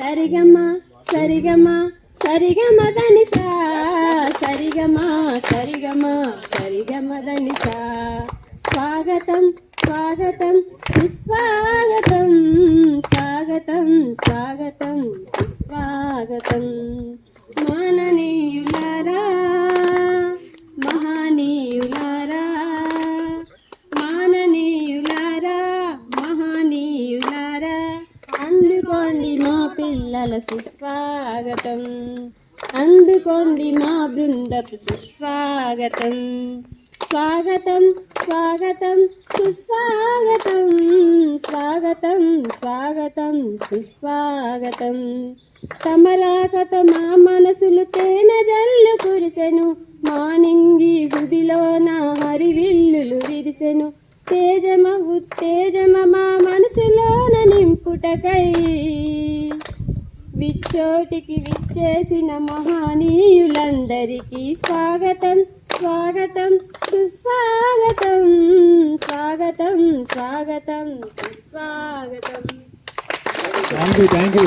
సరిగమ సరిగమ సరిగమ ధనిసా సరిగమ సరిగమ సరిగమ ధనిసా. స్వాగతం స్వాగతం సుస్వాగతం స్వాగతం స్వాగతం సుస్వాగతం. అందుకోండి మా పిల్లల సుస్వాగతం. అందుకోండి మా బృందపు సుస్వాగతం. స్వాగతం స్వాగతం సుస్వాగతం. స్వాగతం స్వాగతం సుస్వాగతం. తమరాకత మా మనసులు తేన జల్లు కురిసెను. మానింగి గుదిలో నా హరివిల్లులు విరిసెను. తేజమ ఉత్తేజమ మా మనసులోన నింపుటకై చోటికి విచ్చేసిన మహానీయులందరికీ స్వాగతం స్వాగతం సుస్వాగతం స్వాగతం స్వాగతం సుస్వాగతం. Thank you thank you